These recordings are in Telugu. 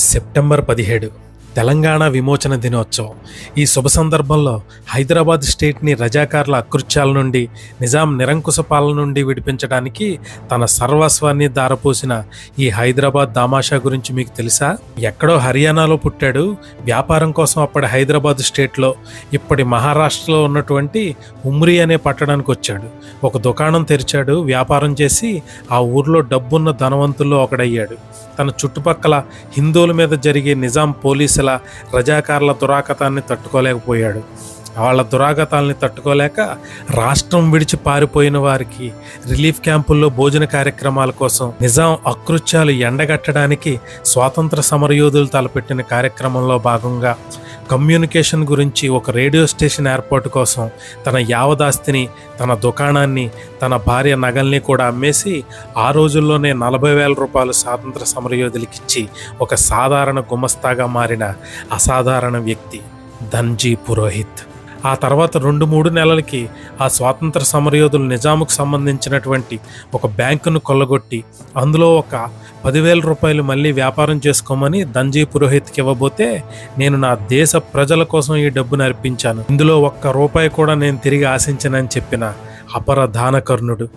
సెప్టెంబర్ పదిహేడు. తెలంగాణ విమోచన దినోత్సవం. ఈ శుభ సందర్భంలో హైదరాబాద్ స్టేట్ని రజాకార్ల అకృత్యాల నుండి నిజాం నిరంకుశ పాలన నుండి విడిపించడానికి తన సర్వస్వాన్ని దారపోసిన ఈ హైదరాబాద్ దామాషా గురించి మీకు తెలుసా? ఎక్కడో హర్యానాలో పుట్టాడు. వ్యాపారం కోసం అప్పటి హైదరాబాద్ స్టేట్లో ఇప్పటి మహారాష్ట్రలో ఉన్నటువంటి ఉమ్రి అనే పట్టణానికి వచ్చాడు. ఒక దుకాణం తెరిచాడు. వ్యాపారం చేసి ఆ ఊర్లో డబ్బున్న ధనవంతుల్లో ఒకడయ్యాడు. తన చుట్టుపక్కల హిందువుల మీద జరిగే నిజాం పోలీసుల రజాకారుల దురాకతాన్ని తట్టుకోలేకపోయాడు. వాళ్ళ దురాగతాల్ని తట్టుకోలేక రాష్ట్రం విడిచి పారిపోయిన వారికి రిలీఫ్ క్యాంపుల్లో భోజన కార్యక్రమాల కోసం నిజాం అకృత్యాలు ఎండగట్టడానికి స్వాతంత్ర సమరయోధులు తలపెట్టిన కార్యక్రమంలో భాగంగా కమ్యూనికేషన్ గురించి ఒక రేడియో స్టేషన్ ఏర్పాటు కోసం తన యావదాస్తిని తన దుకాణాన్ని తన భార్య నగల్ని కూడా అమ్మేసి ఆ రోజుల్లోనే నలభై వేల రూపాయలు స్వాతంత్ర సమరయోధులకిచ్చి ఒక సాధారణ గుమస్తాగా మారిన అసాధారణ వ్యక్తి ధన్జీ పురోహిత్. ఆ తర్వాత రెండు మూడు నెలలకి ఆ స్వాతంత్ర సమరయోధులు నిజాముకు సంబంధించినటువంటి ఒక బ్యాంకును కొల్లగొట్టి అందులో ఒక పదివేల రూపాయలు మళ్ళీ వ్యాపారం చేసుకోమని దంజీ పురోహిత్కి ఇవ్వబోతే నేను నా దేశ ప్రజల కోసం ఈ డబ్బును అర్పించాను. ఇందులో ఒక్క రూపాయి కూడా నేను తిరిగి ఆశించనని చెప్పిన అపర దానకర్ణుడు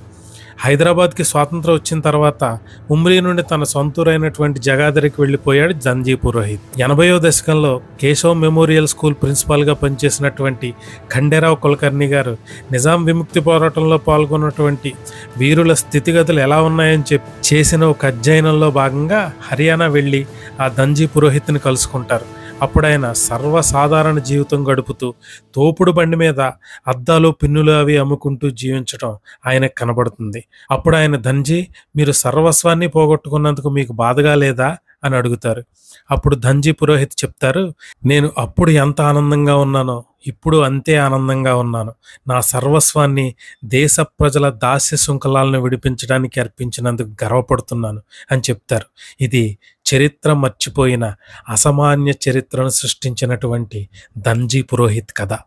హైదరాబాద్కి స్వాతంత్రం వచ్చిన తర్వాత ఉమ్రీ నుండి తన సొంతూరైనటువంటి జగాదరికి వెళ్ళిపోయాడు జంజీ పురోహిత్. ఎనభయో దశకంలో కేశవ్ మెమోరియల్ స్కూల్ ప్రిన్సిపాల్గా పనిచేసినటువంటి ఖండేరావు కులకర్ణి గారు నిజాం విముక్తి పోరాటంలో పాల్గొన్నటువంటి వీరుల స్థితిగతులు ఎలా ఉన్నాయని చెప్పి చేసిన ఒక అధ్యయనంలో భాగంగా హర్యానా వెళ్ళి ఆ దంజీ పురోహిత్ని కలుసుకుంటారు. అప్పుడైన సర్వసాధారణ జీవితం గడుపుతూ తోపుడు బండి మీద అద్దాలు పిన్నులు అవి అమ్ముకుంటూ జీవించడం ఆయనకు కనబడుతుంది. అప్పుడు ఆయన ధన్జీ మీరు సర్వస్వాన్ని పోగొట్టుకున్నందుకు మీకు బాధగా లేదా? అని అడుగుతారు. అప్పుడు ధన్జీ పురోహిత్ చెప్తారు నేను అప్పుడు ఎంత ఆనందంగా ఉన్నానో ఇప్పుడు అంతే ఆనందంగా ఉన్నాను. నా సర్వస్వాన్ని దేశ ప్రజల దాస్య శృంఖలాలను విడిపించడానికి అర్పించినందుకు గర్వపడుతున్నాను అని చెప్తారు. ఇది చరిత్ర మర్చిపోయిన అసామాన్య చరిత్రను సృష్టించినటువంటి దంజీ పురోహిత్ కథ.